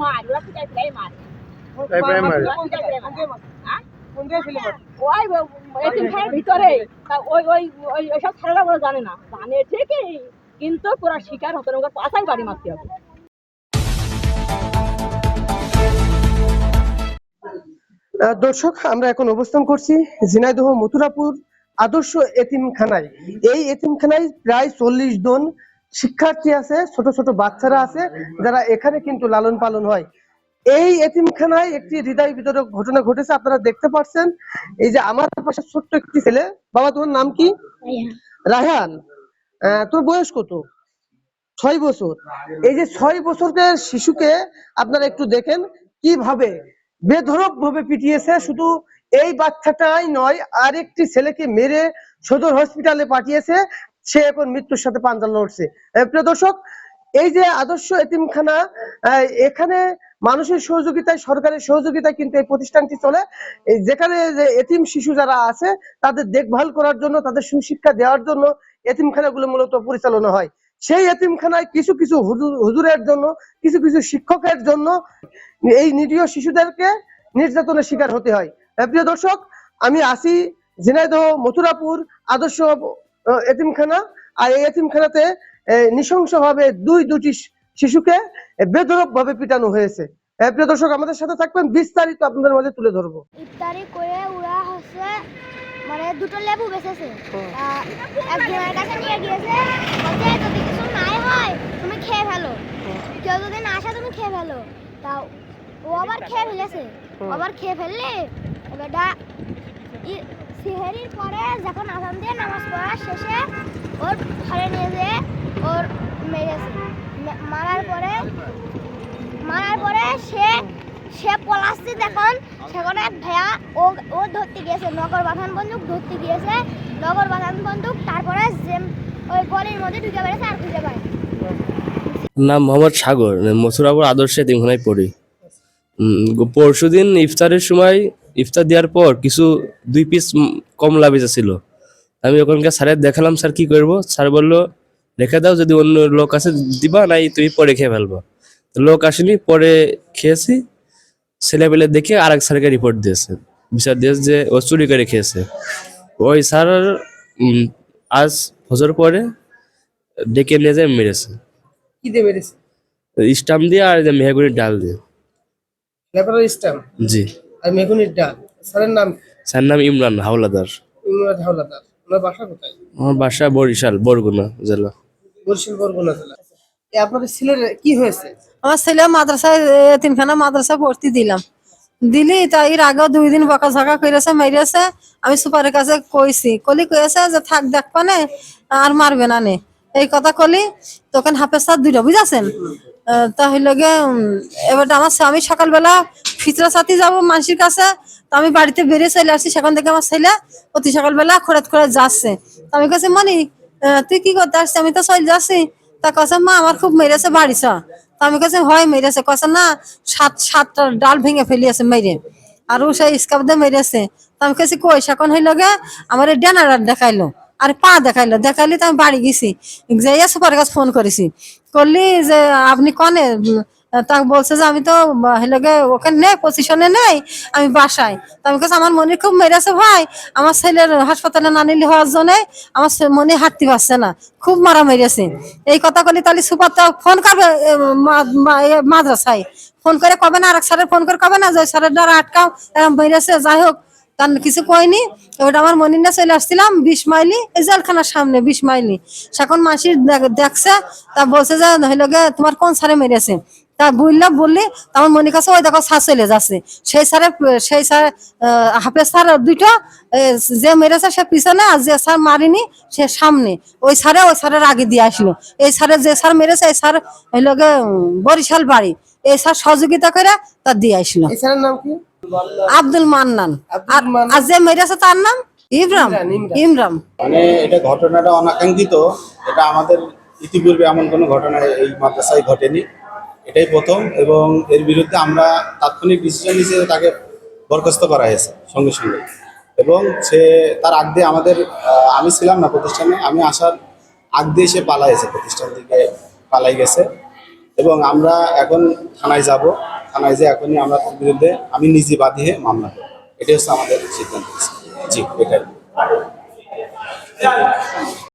মার ওরা ফুটাই ফুটাই মার। তাই প্রায় মারে। ফুটাই ফুটাই মার। ওই এতিমখানার ভিতরে। ওই ওই ওই ওইসব ছেলেরা ওরা জানে না। জানে ঠিকই কিন্তু পুরা শিকার হতো না পাশাই বাড়ি মারতে হবে। দর্শক আমরা এখন অবস্থান করছি ঝিনাইদহ মথুরাপুর আদর্শ এতিমখানায়। এই এতিমখানায় প্রায় চল্লিশ জন শিক্ষার্থী আছে ছোট ছোট বাচ্চারা আছে যারা এখানে কিন্তু লালন পালন হয়। এই এতিমখানায় একটি হৃদয় বিতরক ঘটনা ঘটেছে আপনারা দেখতে পাচ্ছেন এই যে আমার পাশে ছোট্ট একটি ছেলে বাবা তোমার নাম কি? রায়হান। আহ, তোর বয়স কত? ছয় বছর। এই যে ছয় বছরের শিশুকে আপনারা একটু দেখেন কীভাবে বেধরক ভাবে পিটিয়েছে শুধু এই বাচ্চাটাই নয় আরেকটি ছেলেকে মেরে সদর হসপিটালে পাঠিয়েছে। সে এখন মৃত্যুর সাথে পাঞ্জা লড়ছে। প্রিয় দর্শক, এই যে আদর্শ এতিমখানা এখানে মানুষের সহযোগিতায়, সরকারের সহযোগিতায় কিন্তু এই প্রতিষ্ঠানটি চলে। যেখানে যে এতিম শিশু যারা আছে, তাদের দেখভাল করার জন্য, তাদের সুশিক্ষা দেওয়ার জন্য এতিমখানাগুলো মূলত পরিচালনা হয়। সেই এতিমখানায় কিছু কিছু হুজুর- হুজুরের জন্য, কিছু কিছু শিক্ষকের জন্য এই নিরীহ শিশুদেরকে নির্যাতনের শিকার হতে হয়। প্রিয় দর্শক, আমি আসি ঝিনাইদহ, মথুরাপুর, আদর্শ এতিমখানা। আর এই এতিমখানাতে নৃশংস ভাবে দুই দুটি শিশুকে বেধরক ভাবে পিটানো হয়েছে। প্রিয় দর্শক আমাদের সাথে থাকবেন বিস্তারিত আপনাদের মাঝে তুলে ধরবো। ইফতারি করে ওরা হচ্ছে মানে দুটো লেবু বেচেছে। একজনের কাছে নিয়ে গিয়েছে বলছে যদি কিছু নাই হয় তুমি খেয়ে ফেলো। কেউ যদি না আসে তুমি খেয়ে ফেলো। তা ও আবার খেয়ে ফেলেছে। আবার খেয়ে ফেললে এবারটা ই- সিহেরির পরে যখন দিয়ে নামাজ পড়া শেষে ওর ঘরে নিয়ে যেয়ে ওর মেরেছে মারার পরে মারার পরে সে সে সেখানে ভেয়া ও ও ধরতে গিয়েছে, নগর বাথান বন্দুক ধরতে গিয়েছে। নগর বন্দুক, তারপরে যে ওই গলির মধ্যে ঢুকে বেড়েছে আর খুঁজে পায়। নাম মোহাম্মদ সাগর, মথুরাপুর আদর্শে তিনখানায় পড়ি। পরশু দিন ইফতারের সময় ইফতার দেওয়ার পর কিছু দুই পিস কমলা বেঁচে ছিল। আমি ওখানকার স্যারের দেখালাম স্যার কি করব? স্যার বলল রেখে দাও যদি অন্য লোক আছে দিবা নাই তুমি পরে খেয়ে ফেলবা। লোক আসেনি পরে খেয়েছি। ছেলেপেলে দেখে আর এক স্যারকে রিপোর্ট দিয়েছে। বিচার দিয়েছে যে ও চুরি করে খেয়েছে। ওই স্যার আজ ফজর পরে ডেকে নিয়ে যায় মেরেছে। কি দিয়ে বেড়েছে স্টাম্প দিয়ে আর যে মেহগুনির ডাল দিয়ে। জি। আর মেঘুনির ডাল। স্যারের নাম স্যার নাম ইমরান হাওলাদার। ইমরান হাওলাদার। ওনার বাসা কোথায়? আমার বাসা বরিশাল বরগুনা জেলা। বরিশাল বরগুনা জেলা। এ আপনাদের ছেলের কি হয়েছে? আমার ছেলে মাদ্রাসায় তিনখানা মাদ্রাসা ভর্তি দিলাম। দিলি তা এর আগেও দুই দিন বকা ঝকা করেছে মেরেছে আমি সুপারের কাছে কইছি কলি কয়েছে যে থাক দেখ পানে আর মারবে না নে। এই কথা কলি তখন হাফেজ স্যার দুইটা বুঝাছেন? আহ, তা হইল গে উম, এবার আমার স্বামী সকালবেলা ফিতরা সাথে যাব মানুষের কাছে, তো আমি বাড়িতে বেরিয়ে চলে আসছি সেখান থেকে আমার ছেলে অতি সকালবেলা খোরাত খোরাত যাচ্ছে। তা আমি কাছে মনি তুই কি করতে আসছিস? আমি তো চলে যাচ্ছি। তা কাছে মা, আমার খুব মেরেছে বাড়ি, চ। তা আমি কাছে হয়, মেরেছে। কাছে না, সাত, সাতটা ডাল ভেঙে ফেলিয়েছে মেরে, আর ও সেই স্কাপ দিয়ে মেরেছে। তা আমি কাছে কই? সেখন হইল গে আমার ডেনার দেখাইলো, আর পা দেখাইলো। দেখাইলে তো আমি বাড়ি গেছি। যাইয়া সুপার কাছে ফোন করেছি। করলি যে, আপনি কনে? তা বলছে যে আমি তো হেলগে ওখানে নেই পজিশনে নেই, আমি বাসায়। তা আমি কাছে আমার মনে খুব মেরেছে ভাই, আমার ছেলের হাসপাতালে না নিলে হওয়ার জন্য আমার মনে হাঁটতে পারছে না, খুব মারা মেরেছে। এই কথা বলি তাহলে সুপার তো ফোন করবে মাদ্রাসায়। ফোন করে কবে না আর এক স্যারের ফোন করে কবে না, যে স্যারের দ্বারা আটকাও এরকম মেরেছে, যাই হোক। তার কিছু কয়নি ওটা আমার মনে না চলে আসছিলাম, বিশ মাইলি, এই জেলখানার সামনে, বিশ মাইলি। সেখন মাসি দেখ- দেখছে, তা বলছে যে হইল তোমার কোন স্যারে মেরেছে? তা বুঝলাম বললি তা আমার মনে কাছে ওই দেখো স্যার চলে যাচ্ছে। সেই স্যারে সেই স্যার আহ, হাফেজ স্যার দুইটা যে মেরেছে সে পিছনে আর যে স্যার মারিনি সে সামনে। ওই স্যারে ওই স্যারের আগে দিয়ে আসলো। এই স্যারে যে স্যার মেরেছে এই স্যার হইল বরিশাল বাড়ি। এই স্যার সহযোগিতা করে তা দিয়ে আসলো। এই স্যারের নাম কি? আব্দুল মান্নান। আর যে মেরেছে তার নাম? ইমরান। ইমরান। মানে এটা ঘটনাটা অনাকাঙ্ক্ষিত। এটা আমাদের ইতিপূর্বে এমন কোনো ঘটনা এই মাদ্রাসায় ঘটেনি। এটাই প্রথম এবং এর বিরুদ্ধে আমরা তাৎক্ষণিক ডিসিশন হিসেবে তাকে বরখাস্ত করা হয়েছে সঙ্গে সঙ্গে। এবং সে তার আগ দিয়ে আমাদের আমি ছিলাম না প্রতিষ্ঠানে, আমি আসার আগ দিয়ে সে পালাইছে, প্রতিষ্ঠান থেকে পালাই গেছে। এবং আমরা এখন থানায় যাব, থানায় যে এখনই আমরা তার বিরুদ্ধে আমি নিজে বাদী হয়ে মামলা করব। এটাই হচ্ছে আমাদের সিদ্ধান্ত। জি, এটাই।